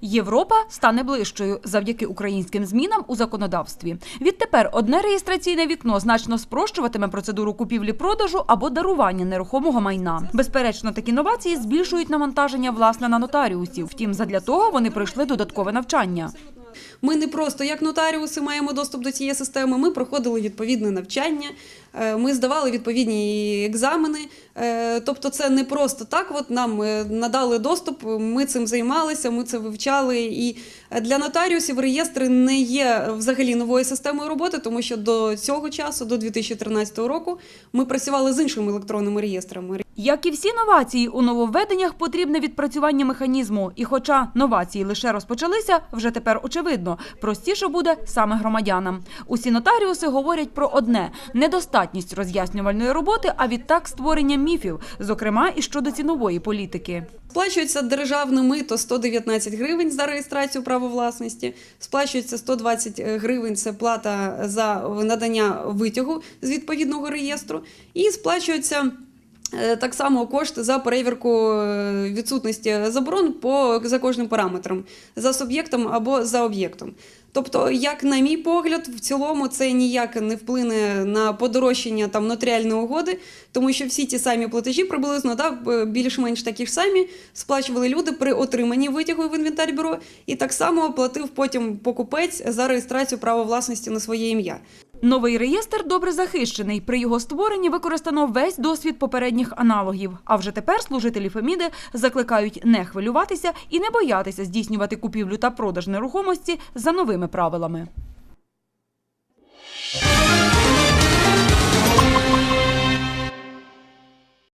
Європа стане ближчою завдяки українським змінам у законодавстві. Відтепер одне реєстраційне вікно значно спрощуватиме процедуру купівлі-продажу або дарування нерухомого майна. Безперечно, такі новації збільшують навантаження власне на нотаріусів. Втім, задля того вони пройшли додаткове навчання. Ми не просто як нотаріуси маємо доступ до цієї системи. Ми проходили відповідне навчання, е, ми здавали відповідні екзамени. Е, Тобто, це не просто так. От нам е, надали доступ. Ми цим займалися, ми це вивчали. І для нотаріусів реєстри не є взагалі новою системою роботи, тому що до цього часу, до 2013 року, ми працювали з іншими електронними реєстрами. Як і всі новації у нововведеннях, потрібне відпрацювання механізму. І хоча новації лише розпочалися, вже тепер очевидно, простіше буде саме громадянам. Усі нотаріуси говорять про одне – недостатність роз'яснювальної роботи, а відтак створення міфів, зокрема і щодо цінової політики. Сплачується державне мито 119 гривень за реєстрацію права власності. Сплачується 120 гривень це плата за надання витягу з відповідного реєстру. І сплачується е, так само кошти за перевірку е, відсутності заборон по за кожним параметром, за суб'єктом або за об'єктом. Тобто, як на мій погляд, в цілому це ніяк не вплине на подорожчання там нотаріальної угоди, тому що всі ті самі платежі приблизно да, більш-менш такі ж самі сплачували люди при отриманні витягу в інвентар бюро, і так само платив потім покупець за реєстрацію права власності на своє ім'я. Новий реєстр добре захищений. При його створенні використано весь досвід попередніх аналогів. А вже тепер служителі Феміди закликають не хвилюватися і не боятися здійснювати купівлю та продаж нерухомості за новими правилами.